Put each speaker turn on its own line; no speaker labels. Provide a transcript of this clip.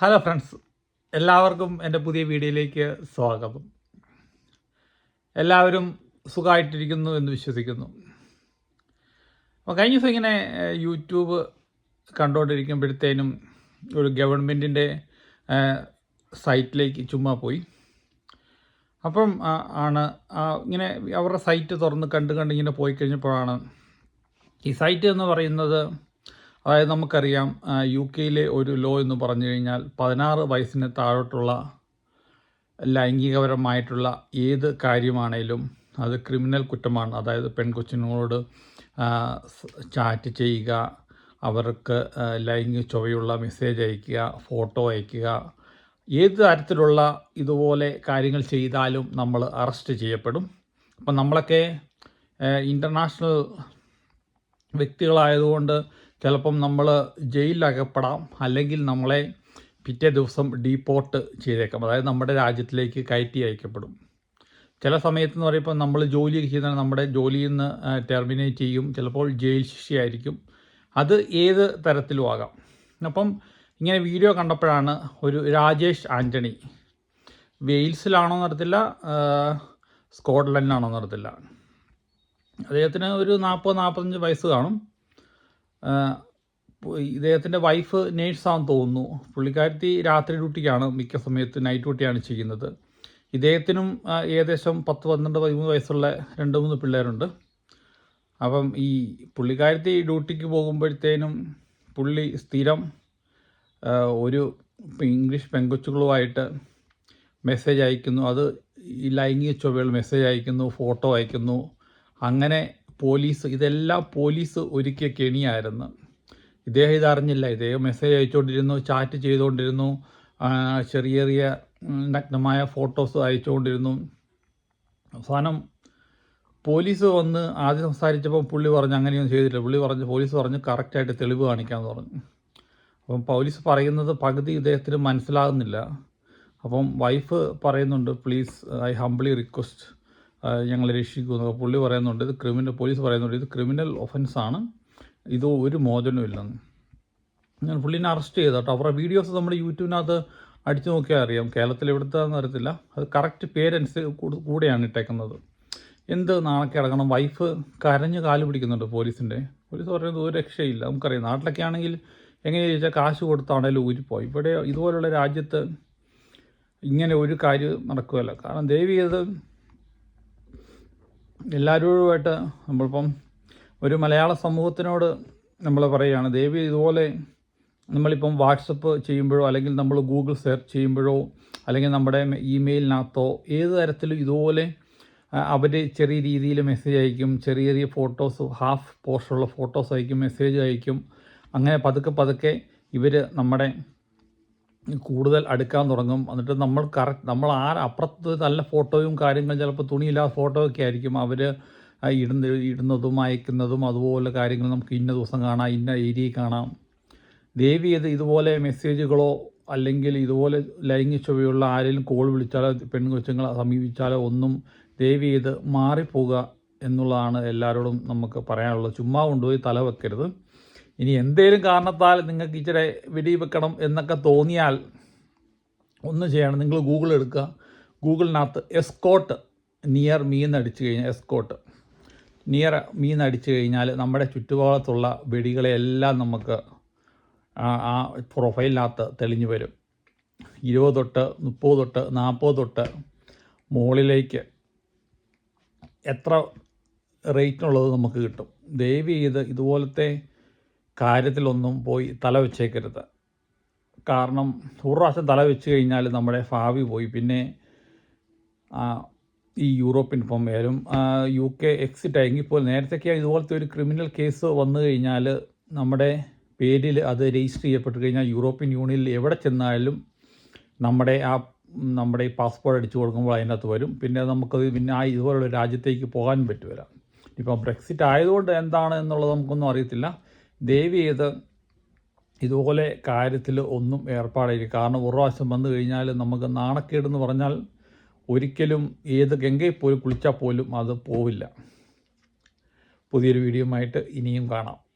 Hello friends എല്ലാവർക്കും എന്റെ പുതിയ വീഡിയോയിലേക്ക് സ്വാഗതം. എല്ലാവരും സുഖമായിട്ടിരിക്കുന്നു എന്ന് വിശ്വസിക്കുന്നു. അപ്പോൾ കഴിഞ്ഞ ദിവസം ഇങ്ങനെ യൂട്യൂബ് കണ്ടുകൊണ്ടിരിക്കുമ്പോഴത്തേനും ഒരു ഗവൺമെന്റിന്റെ സൈറ്റിലേക്ക് ചുമ്മാ പോയി. അപ്പം ആണ് ഇങ്ങനെ അവരുടെ സൈറ്റ് തുറന്ന് കണ്ട് കണ്ട് ഇങ്ങനെ പോയി കഴിഞ്ഞപ്പോഴാണ് ഈ സൈറ്റ് എന്ന് പറയുന്നത് അതായത് നമുക്കറിയാം യു കെയിലെ ഒരു ലോ എന്ന് പറഞ്ഞു കഴിഞ്ഞാൽ പതിനാറ് വയസ്സിന് താഴോട്ടുള്ള ലൈംഗികപരമായിട്ടുള്ള ഏത് കാര്യമാണേലും അത് ക്രിമിനൽ കുറ്റമാണ്. അതായത് പെൺകൊച്ചിനോട് ചാറ്റ് ചെയ്യുക അവർക്ക് ലൈംഗിക ചൊവ്വയുള്ള മെസ്സേജ് അയക്കുക ഫോട്ടോ അയക്കുക ഏത് തരത്തിലുള്ള ഇതുപോലെ കാര്യങ്ങൾ ചെയ്താലും നമ്മൾ അറസ്റ്റ് ചെയ്യപ്പെടും. അപ്പം നമ്മളൊക്കെ ഇന്റർനാഷണൽ വ്യക്തികളായതുകൊണ്ട് ചിലപ്പം നമ്മൾ ജയിലിലകപ്പെടാം അല്ലെങ്കിൽ നമ്മളെ പിറ്റേ ദിവസം ഡീപ്പോർട്ട് ചെയ്തേക്കാം. അതായത് നമ്മുടെ രാജ്യത്തിലേക്ക് കയറ്റി അയക്കപ്പെടും. ചില സമയത്ത് എന്ന് പറയുമ്പോൾ നമ്മൾ ജോലി ചെയ്യുന്ന നമ്മുടെ ജോലിയിൽ നിന്ന് ടെർമിനേറ്റ് ചെയ്യും. ചിലപ്പോൾ ജയിൽ ശിക്ഷയായിരിക്കും. അത് ഏത് തരത്തിലും ആകാം. അപ്പം ഇങ്ങനെ വീഡിയോ കണ്ടപ്പോഴാണ് ഒരു രാജേഷ് ആന്റണി വെയിൽസിലാണോ നടത്തില്ല സ്കോട്ട്ലൻഡിലാണോ നടത്തില്ല അദ്ദേഹത്തിന് ഒരു നാൽപ്പത് നാൽപ്പത്തഞ്ച് വയസ്സ് കാണും. ഇദ്ദേഹത്തിന്റെ വൈഫ് നേഴ്സാണെന്ന് തോന്നുന്നു. പുള്ളിക്കാരത്തി രാത്രി ഡ്യൂട്ടിക്കാണ്. മിക്ക സമയത്ത് നൈറ്റ് ഡ്യൂട്ടിയാണ് ചെയ്യുന്നത്. ഇദ്ദേഹത്തിനും ഏകദേശം പത്ത് പന്ത്രണ്ട് പതിമൂന്ന് വയസ്സുള്ള രണ്ട് മൂന്ന് പിള്ളേരുണ്ട്. അപ്പം ഈ പുള്ളിക്കാരത്തി ഡ്യൂട്ടിക്ക് പോകുമ്പോഴത്തേനും പുള്ളി സ്ഥിരം ഒരു ഇംഗ്ലീഷ് പെങ്കൊച്ചുകളുമായിട്ട് മെസ്സേജ് അയക്കുന്നു. അത് ഈ ലൈംഗിക ചൊവ്വകൾ മെസ്സേജ് അയക്കുന്നു ഫോട്ടോ അയക്കുന്നു. അങ്ങനെ പോലീസ് ഇതെല്ലാം പോലീസ് ഒരുക്കിയ കെണിയായിരുന്നു. ഇദ്ദേഹം ഇതറിഞ്ഞില്ല. ഇദ്ദേഹം മെസ്സേജ് അയച്ചുകൊണ്ടിരുന്നു ചാറ്റ് ചെയ്തുകൊണ്ടിരുന്നു. ചെറിയ ചെറിയ നഗ്നമായ ഫോട്ടോസ് അയച്ചുകൊണ്ടിരുന്നു. അവസാനം പോലീസ് വന്ന് ആദ്യം സംസാരിച്ചപ്പോൾ പുള്ളി പറഞ്ഞു അങ്ങനെയൊന്നും ചെയ്തിട്ടില്ല. പുള്ളി പറഞ്ഞു പോലീസ് പറഞ്ഞു കറക്റ്റായിട്ട് തെളിവ് കാണിക്കാമെന്ന് പറഞ്ഞു. അപ്പം പോലീസ് പറയുന്നത് പകുതി ഇദ്ദേഹത്തിന് മനസ്സിലാകുന്നില്ല. അപ്പം വൈഫ് പറയുന്നുണ്ട് പ്ലീസ് ഐ ഹംബ്ലി റിക്വസ്റ്റ് ഞങ്ങൾ രക്ഷിക്കുന്നു. പുള്ളി പറയുന്നുണ്ട് ഇത് ക്രിമിനൽ പോലീസ് പറയുന്നുണ്ട് ഇത് ക്രിമിനൽ ഒഫൻസാണ്. ഇത് ഒരു മോചനവും ഇല്ലെന്ന്. ഞാൻ പുള്ളിനെ അറസ്റ്റ് ചെയ്ത കേട്ടോ. അവരുടെ വീഡിയോസ് നമ്മുടെ യൂട്യൂബിനകത്ത് അടിച്ചു നോക്കിയാൽ അറിയാം. കേരളത്തിൽ എവിടുത്തെന്ന് അറിയത്തില്ല. അത് കറക്റ്റ് പേരൻസ് കൂടെ- കൂടെയാണ് ഇട്ടേക്കുന്നത്. എന്ത് നാണക്കിടക്കണം വൈഫ് കരഞ്ഞ് കാൽ പിടിക്കുന്നുണ്ട് പോലീസിന്റെ. പോലീസ് പറയുന്നത് ഒരു രക്ഷയില്ല. നമുക്കറിയാം. നാട്ടിലൊക്കെ ആണെങ്കിൽ എങ്ങനെ ചോദിച്ചാൽ കാശ് കൊടുത്താണേലും ഊരിപ്പോയി. ഇവിടെ ഇതുപോലുള്ള രാജ്യത്ത് ഇങ്ങനെ ഒരു കാര്യം നടക്കുകയല്ല. കാരണം ഇത് എല്ലാവരോടുമായിട്ട് നമ്മളിപ്പം ഒരു മലയാള സമൂഹത്തിനോട് നമ്മൾ പറയുകയാണ് ദേവി ഇതുപോലെ നമ്മളിപ്പം വാട്സപ്പ് ചെയ്യുമ്പോഴോ അല്ലെങ്കിൽ നമ്മൾ ഗൂഗിൾ സെർച്ച് ചെയ്യുമ്പോഴോ അല്ലെങ്കിൽ നമ്മുടെ ഇമെയിലിനകത്തോ ഏത് തരത്തിലും ഇതുപോലെ അവർ ചെറിയ രീതിയിൽ മെസ്സേജ് അയക്കും ചെറിയ ചെറിയ ഫോട്ടോസ് ഹാഫ് പോസ്റ്റുള്ള ഫോട്ടോസ് അയക്കും മെസ്സേജ് അയക്കും. അങ്ങനെ പതുക്കെ പതുക്കെ ഇവർ നമ്മുടെ കൂടുതൽ അടുക്കാൻ തുടങ്ങും. എന്നിട്ട് നമ്മൾ കറക്റ്റ് നമ്മൾ ആ അപ്പുറത്ത് നല്ല ഫോട്ടോയും കാര്യങ്ങളും ചിലപ്പോൾ തുണിയില്ലാത്ത ഫോട്ടോ ഒക്കെ ആയിരിക്കും അവർ ഇടുന്ന ഇടുന്നതും അയക്കുന്നതും അതുപോലെ കാര്യങ്ങൾ നമുക്ക് ഇന്ന ദിവസം കാണാം ഇന്ന ഏരിയ കാണാം. ദേവി ഇത് ഇതുപോലെ മെസ്സേജുകളോ അല്ലെങ്കിൽ ഇതുപോലെ ലൈംഗിക ചൊവ്വയുള്ള ആരെങ്കിലും കോൾ വിളിച്ചാലോ പെൺകൊച്ചുങ്ങളെ സമീപിച്ചാലോ ഒന്നും ദേവി ഇത് മാറിപ്പോവുക എന്നുള്ളതാണ് എല്ലാവരോടും നമുക്ക് പറയാനുള്ളത്. ചുമ്മാ കൊണ്ടുപോയി തല വെക്കരുത്. ഇനി എന്തേലും കാരണത്താൽ നിങ്ങൾക്ക് ഇച്ചിരി വെടി വെക്കണം എന്നൊക്കെ തോന്നിയാൽ ഒന്ന് ചെയ്യണം. നിങ്ങൾ ഗൂഗിൾ എടുക്കുക. ഗൂഗിളിനകത്ത് എസ്കോട്ട് നിയർ മീ എന്ന് അടിച്ചു കഴിഞ്ഞാൽ എസ്കോട്ട് നിയർ മീ എന്ന് അടിച്ചു കഴിഞ്ഞാൽ നമ്മുടെ ചുറ്റുപാടത്തുള്ള വെടികളെല്ലാം നമുക്ക് ആ പ്രൊഫൈലിനകത്ത് തെളിഞ്ഞു വരും. ഇരുപത് തൊട്ട് മുപ്പത് തൊട്ട് നാൽപ്പത് തൊട്ട് മുകളിലേക്ക് എത്ര റേറ്റിനുള്ളത് നമുക്ക് കിട്ടും. ദയവ് ചെയ്ത് ഇതുപോലത്തെ കാര്യത്തിലൊന്നും പോയി തല വെച്ചേക്കരുത്. കാരണം ഒരു പ്രാവശ്യം തല വെച്ച് കഴിഞ്ഞാൽ നമ്മുടെ ഭാവി പോയി. പിന്നെ ഈ യൂറോപ്യൻ ഇപ്പം വരും. യു കെ എക്സിറ്റ് ആയെങ്കിൽ ഇപ്പോൾ നേരത്തെയൊക്കെ ഇതുപോലത്തെ ഒരു ക്രിമിനൽ കേസ് വന്നു കഴിഞ്ഞാൽ നമ്മുടെ പേരിൽ അത് രജിസ്റ്റർ ചെയ്യപ്പെട്ട് കഴിഞ്ഞാൽ യൂറോപ്യൻ യൂണിയനിൽ എവിടെ ചെന്നാലും നമ്മുടെ ആ നമ്മുടെ ഈ പാസ്പോർട്ട് അടിച്ചു കൊടുക്കുമ്പോൾ അതിനകത്ത് വരും. പിന്നെ നമുക്കത് പിന്നെ ആ ഇതുപോലുള്ള രാജ്യത്തേക്ക് പോകാൻ പറ്റുമല്ല ഇപ്പം ബ്രെക്സിറ്റ് ആയതുകൊണ്ട് എന്താണ് എന്നുള്ളത് നമുക്കൊന്നും അറിയത്തില്ല. ദയവ് ഇത് ഇതുപോലെ കാര്യത്തിൽ ഒന്നും ഏർപ്പാടായിരിക്കും കാരണം ഒരു പ്രാവശ്യം വന്നു കഴിഞ്ഞാൽ നമുക്ക് നാണക്കേടെന്ന് പറഞ്ഞാൽ ഒരിക്കലും ഏത് ഗംഗയിൽ പോലും കുളിച്ചാൽ പോലും അത് പോവില്ല. പുതിയൊരു വീഡിയോ ആയിട്ട് ഇനിയും കാണാം.